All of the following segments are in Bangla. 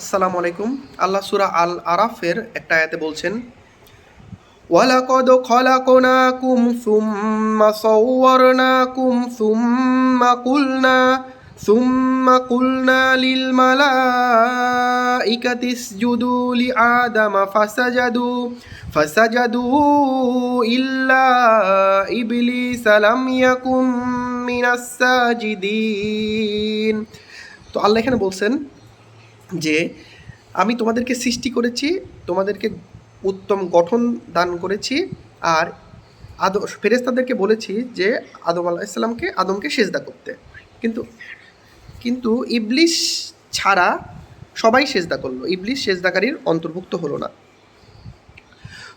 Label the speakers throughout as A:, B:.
A: আসসালামু আলাইকুম। আল্লাহ সুরা আল আরাফের একটা আয়াতে বলছেন, ওয়ালাকদ খলাকনাকুম সুম্মা সাওয়ারনাকুম সুম্মা কুলনা সুম্মা কুলনা লিল মালাইকাতি ইসজুদু লিআদামা ফাসাজাদু ফাসাজাদু ইল্লা ইবলিস লাম ইয়াকুম মিনাস তো আল্লাহ এখানে বলছেন যে আমি তোমাদেরকে সৃষ্টি করেছি, তোমাদেরকে উত্তম গঠন দান করেছি আর আদ ফেরেস্তাদেরকে বলেছি যে আদম আল্লাহ ইসলামকে আদমকে সেজদা করতে। কিন্তু কিন্তু ইবলিশ ছাড়া সবাই সেজদা করল। ইবলিশ সেজদাকারীর অন্তর্ভুক্ত হলো না।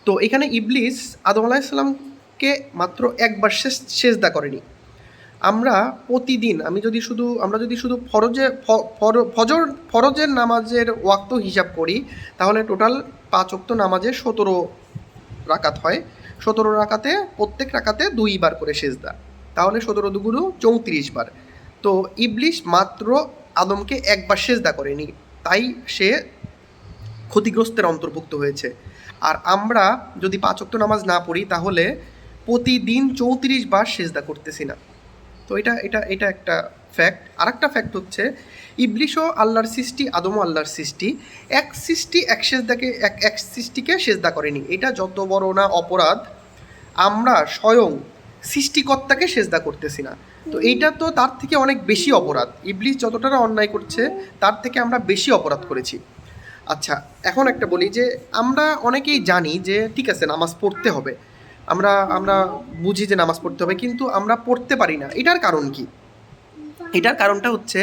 A: তো এখানে ইবলিস আদম আলাহ ইসলামকে মাত্র একবার সেজদা করেনি। আমরা প্রতিদিন, আমি যদি শুধু, আমরা যদি শুধু ফরজে ফজর, ফরজের নামাজের ওয়াক্ত হিসাব করি, তাহলে টোটাল পাঁচ ওক্ত নামাজে সতেরো রাকাত হয়। সতেরো রাকাতে, প্রত্যেক রাকাতে দুইবার করে সেজদা। তাহলে সতেরো দুগুরু চৌত্রিশ বার। তো ইবলিশ মাত্র আদমকে একবার সেজদা করেনি। তাই সে ক্ষতিগ্রস্তের অন্তর্ভুক্ত হয়েছে। আর আমরা যদি পাঁচ ওক্ত নামাজ না পড়ি, তাহলে প্রতিদিন চৌত্রিশ বার সেজদা করতেছি না। তো এটা এটা এটা একটা ফ্যাক্ট আর একটা ফ্যাক্ট হচ্ছে ইবলিশও আল্লাহর সৃষ্টি আদমও আল্লাহর সৃষ্টি এক সৃষ্টি এক সেজদাকে এক এক সৃষ্টিকে সেজদা করেনি। এটা যত বড় না অপরাধ আমরা স্বয়ং সৃষ্টিকর্তাকে সেজদা করতেছি না। তো এইটা তো তার থেকে অনেক বেশি অপরাধ। ইবলিশ যতটা অন্যায় করছে তার থেকে আমরা বেশি অপরাধ করেছি। আচ্ছা এখন একটা বলি যে আমরা অনেকেই জানি যে ঠিক আছে নামাজ পড়তে হবে। আমরা আমরা বুঝি যে নামাজ পড়তে হবে, কিন্তু আমরা পড়তে পারি না। এটার কারণ কি? এটার কারণটা হচ্ছে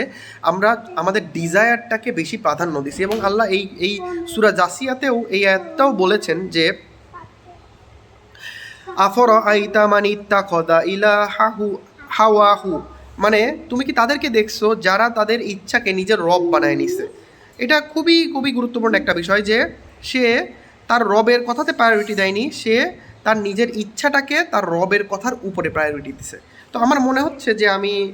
A: আমরা, আমাদের ডিজায়ারটাকে বেশি প্রাধান্য দিছি এবং আল্লাহ এই এই সুরা জাসিয়াতেও, এই আয়াতটাও বলেছেন যে আফর আইতা মানিত্তা খদা ইলা হাহু হাওয়াহু? মানে তুমি কি তাদেরকে দেখছ যারা তাদের ইচ্ছাকে নিজের রব বানায় নিছে? এটা খুবই খুবই গুরুত্বপূর্ণ একটা বিষয় যে, সে তার রবের কথাতে প্রায়োরিটি দেয়নি, সে তার নিজের ইচ্ছাটাকে তার রবের কথার উপরে প্রায়োরিটি দিছে। তো আমার মনে হচ্ছে যে আমি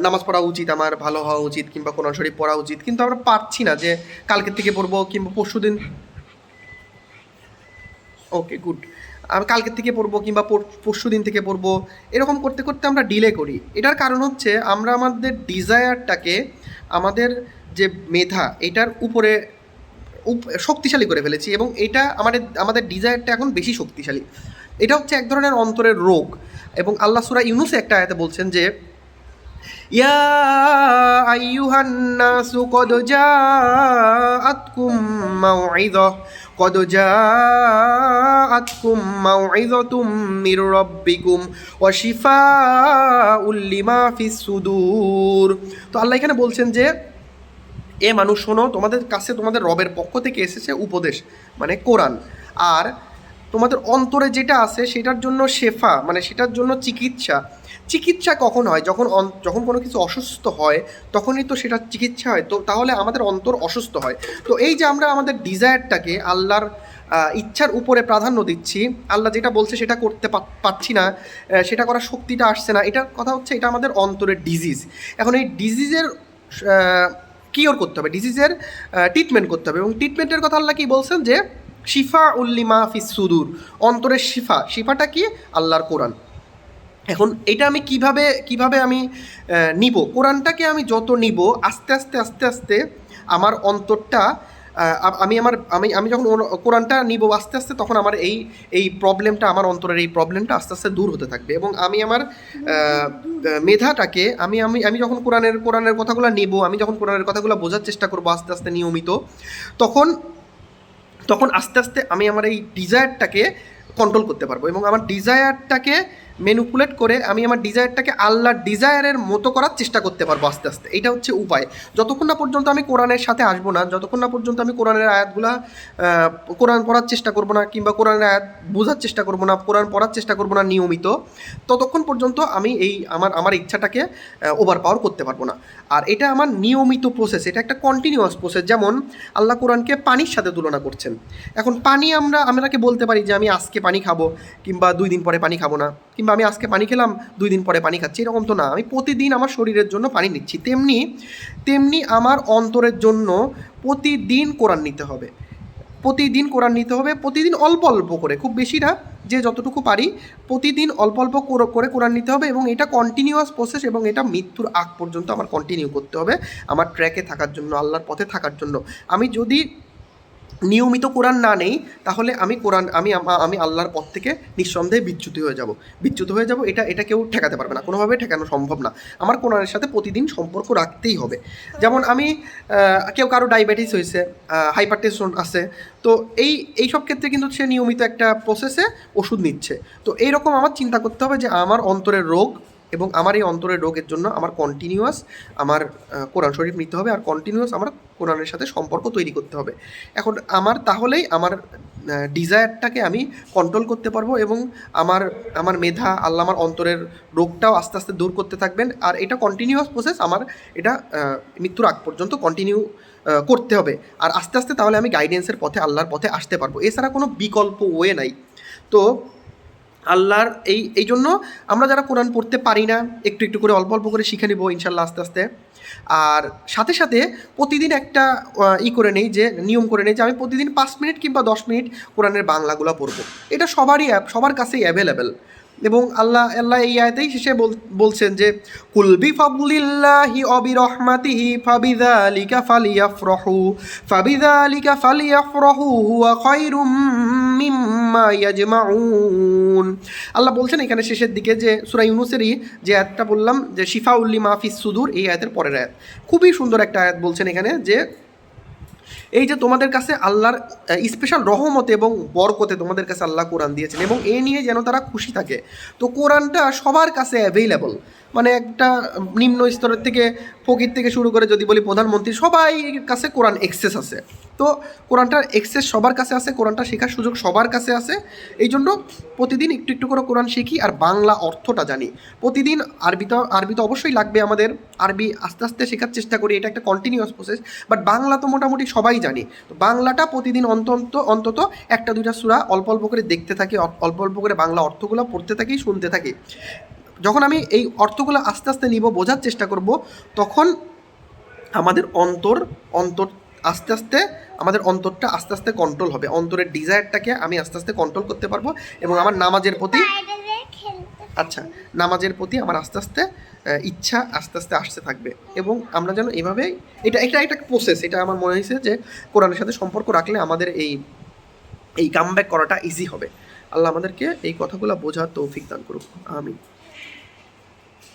A: নামাজ পড়া উচিত আমার, ভালো হওয়া উচিত কিংবা কোরআন শরীফ পড়া উচিত, কিন্তু আমরা পারছি না যে কালকের থেকে পড়ব কিংবা পরশু দিন। ওকে গুড আমি কালকের থেকে পড়ব কিংবা পরশু দিন থেকে পড়ব, এরকম করতে করতে আমরা ডিলে করি। এটার কারণ হচ্ছে আমরা আমাদের ডিজায়ারটাকে আমাদের যে মেধা, এটার উপরে উপ- শক্তিশালী করে ফেলেছি এবং এটা আমাদের আমাদের ডিজায়ারটা এখন বেশি শক্তিশালী। এটা হচ্ছে এক ধরনের অন্তরের রোগ এবং আল্লাহ সুরা ইউনুসে একটা আয়াতে বলছেন যে, ইয়া কদ তো আল্লাহ এখানে বলছেন যে এ মানুষ শোনো, তোমাদের কাছে তোমাদের রবের পক্ষ থেকে এসেছে উপদেশ মানে কোরআন। আর তোমাদের অন্তরে যেটা আছে সেটার জন্য শেফা মানে সেটার জন্য চিকিৎসা। চিকিৎসা কখন হয়? যখন যখন কোনো কিছু অসুস্থ হয়, তখনই তো সেটা চিকিৎসা হয়। তো তাহলে আমাদের অন্তর অসুস্থ হয়। তো এই যে আমরা আমাদের ডিজায়ারটাকে আল্লাহর ইচ্ছার উপরে প্রাধান্য দিচ্ছি, আল্লাহ যেটা বলছে সেটা করতে পারছি না সেটা করার শক্তিটা আসছে না, এটার কথা হচ্ছে এটা আমাদের অন্তরের ডিজিজ এখন এই ডিজিজের কিওর করতে হবে ডিজিজের ট্রিটমেন্ট করতে হবে। এবং ট্রিটমেন্টের কথা আল্লাহ কি বলছেন যে, শিফা উল্লিমা ফিস সুদুর, অন্তরের শিফা, শিফাটা কি? আল্লাহর কোরআন। এখন এটা আমি কীভাবে কীভাবে আমি নিব? কোরআনটাকে আমি যত নিব, আস্তে আস্তে আস্তে আস্তে আমার অন্তরটা আমি আমার, আমি আমি যখন কোরআনটা নিব আস্তে আস্তে, তখন আমার এই এই প্রবলেমটা আমার অন্তরের এই প্রবলেমটা আস্তে আস্তে দূর হতে থাকবে। এবং আমি আমার মেধাটাকে, আমি আমি আমি যখন কোরআনের কোরআনের কথাগুলো নেব, আমি যখন কোরআনের কথাগুলো বোঝার চেষ্টা করব আস্তে আস্তে নিয়মিত, তখন তখন আস্তে আস্তে আমি আমার এই ডিজায়ারটাকে কন্ট্রোল করতে পারব। এবং আমার ডিজায়ারটাকে ম্যানুপুলেট করে আমি আমার ডিজায়ারটাকে আল্লাহর ডিজায়ারের মতো করার চেষ্টা করতে পারব আস্তে আস্তে। এটা হচ্ছে উপায়। যতক্ষণ না পর্যন্ত আমি কোরআনের সাথে আসব না, যতক্ষণ না পর্যন্ত আমি কোরআনের আয়াতগুলা কোরআন পড়ার চেষ্টা করব না কিংবা কোরআনের আয়াত বোঝার চেষ্টা করব না, কোরআন পড়ার চেষ্টা করব না নিয়মিত, ততক্ষণ পর্যন্ত আমি এই আমার আমার ইচ্ছাটাকে ওভার পাওয়ার করতে পারব না। আর এটা আমার নিয়মিত প্রসেস এটা একটা কন্টিনিউয়াস প্রসেস যেমন আল্লাহ কোরআনকে পানির সাথে তুলনা করছেন। এখন পানি আমরা আমরাকে বলতে পারি যে আমি আজকে পানি খাব কিংবা দুই দিন পরে পানি খাব না? কিংবা আমি আজকে পানি খেলাম, দুই দিন পরে পানি খাচ্ছি, এরকম তো না। আমি প্রতিদিন আমার শরীরের জন্য পানি নিচ্ছি। তেমনি তেমনি আমার অন্তরের জন্য প্রতিদিন কোরআন নিতে হবে। প্রতিদিন কোরআন নিতে হবে, প্রতিদিন অল্প অল্প করে, খুব বেশি না, যে যতটুকু পারি, প্রতিদিন অল্প অল্প করে- করে কোরআন নিতে হবে এবং এটা কন্টিনিউয়াস প্রসেস এবং এটা মৃত্যুর আগ পর্যন্ত আমার কন্টিনিউ করতে হবে, আমার ট্র্যাকে থাকার জন্য, আল্লাহর পথে থাকার জন্য। আমি যদি নিয়মিত কোরআন না নেই, তাহলে আমি কোরআন, আমি আমি আল্লাহর পথ থেকে নিঃসন্দেহে বিচ্যুতি হয়ে যাব। বিচ্যুত হয়ে যাব, এটা এটা কেউ ঠেকাতে পারবে না কোনোভাবে ঠেকানো সম্ভব না। আমার কোরআনের সাথে প্রতিদিন সম্পর্ক রাখতেই হবে। যেমন আমি কেউ কারও ডায়াবেটিস হয়েছে হাইপার টেনশন আছে, তো এই এই সব ক্ষেত্রে কিন্তু সে নিয়মিত একটা প্রসেসে ওষুধ নিচ্ছে। তো এইরকম আমার চিন্তা করতে হবে যে আমার অন্তরের রোগ এবং আমার এই অন্তরের রোগের জন্য আমার কন্টিনিউয়াস আমার কোরআন শরীফ নিতে হবে আর কন্টিনিউয়াস আমার কোরআনের সাথে সম্পর্ক তৈরি করতে হবে। এখন আমার তাহলেই আমার ডিজায়ারটাকে আমি কন্ট্রোল করতে পারব এবং আমার আমার মেধা, আল্লাহ আমার অন্তরের রোগটাও আস্তে আস্তে দূর করতে থাকবেন আর এটা কন্টিনিউয়াস প্রসেস আমার এটা মৃত্যুর আগ পর্যন্ত কন্টিনিউ করতে হবে। আর আস্তে আস্তে তাহলে আমি গাইডেন্সের পথে, আল্লাহর পথে আসতে পারব। এছাড়া কোনো বিকল্প ওয়ে নাই। তো আল্লাহর এই এই জন্য আমরা যারা কোরআন পড়তে পারি না, একটু একটু করে অল্প অল্প করে শিখে নেব ইনশাল্লাহ আস্তে আস্তে। আর সাথে সাথে প্রতিদিন একটা ই করে নেই যে, নিয়ম করে নেই যে, আমি প্রতিদিন পাঁচ মিনিট কিংবা দশ মিনিট কোরআনের বাংলাগুলো পড়ব। এটা সবারই অ্যাপ, সবার কাছেই অ্যাভেলেবেল এবং আল্লাহ আল্লাহ এই আয়তেই শেষে বল- বলছেন যে কুলবি ফাবলিল্লাহি অবি রহমাতিহি ফাবিযালিকা ফালিয়াফরাহু ফাবিযালিকা ফালিয়াফরাহু হুয়া খায়রুম আল্লাহ বলছেন এখানে শেষের দিকে যে, সূরা ইউনুসেরই যে আয়াতটা বললাম, যে শিফা উল্লি মাহফিস সুদূর এই আয়াতের পরের আয়াত। খুবই সুন্দর একটা আয়াত বলছেন এখানে যে এই যে তোমাদের কাছে আল্লাহর স্পেশাল রহমতে এবং বরকতে তোমাদের কাছে আল্লাহ কোরআন দিয়েছেন এবং এ নিয়ে যেন তারা খুশি থাকে। তো কোরআনটা সবার কাছে অ্যাভেইলেবল মানে একটা নিম্ন স্তরের থেকে ফকির থেকে শুরু করে যদি বলি প্রধানমন্ত্রী, সবাই কাছে কোরআন এক্সেস আছে। তো কোরআনটার এক্সেস সবার কাছে আছে, কোরআনটা শেখার সুযোগ সবার কাছে আছে। এই জন্য প্রতিদিন একটু একটু করে কোরআন শিখি আর বাংলা অর্থটা জানি। প্রতিদিন আরবি তো আরবি তো অবশ্যই লাগবে আমাদের। আরবি আস্তে আস্তে শেখার চেষ্টা করি, এটা একটা কন্টিনিউয়াস প্রসেস বাট বাংলা তো মোটামুটি সবাই জানি। তো বাংলাটা প্রতিদিন অন্তত অন্তত একটা দুইটা সূরা অল্প অল্প করে দেখতে থাকি অল্প অল্প করে বাংলা অর্থগুলো পড়তে থাকি, শুনতে থাকি। যখন আমি এই অর্থগুলো আস্তে আস্তে নিব, বোঝার চেষ্টা করব, তখন আমাদের অন্তর অন্তর আস্তে আস্তে, আমাদের অন্তরটা আস্তে আস্তে কন্ট্রোল হবে। অন্তরের ডিজায়ারটাকে আমি আস্তে আস্তে কন্ট্রোল করতে পারব এবং আমার নামাজের প্রতি আচ্ছা নামাজের প্রতি আমার আস্তে আস্তে ইচ্ছা আস্তে আস্তে আসতে থাকবে এবং আমরা যেন এভাবেই এটা এটা একটা প্রসেস এটা আমার মনে হয়েছে যে কোরআনের সাথে সম্পর্ক রাখলে আমাদের এই এই কামব্যাক করাটা ইজি হবে। আল্লাহ আমাদেরকে এই কথাগুলো বোঝার তৌফিক দান করুক। আমি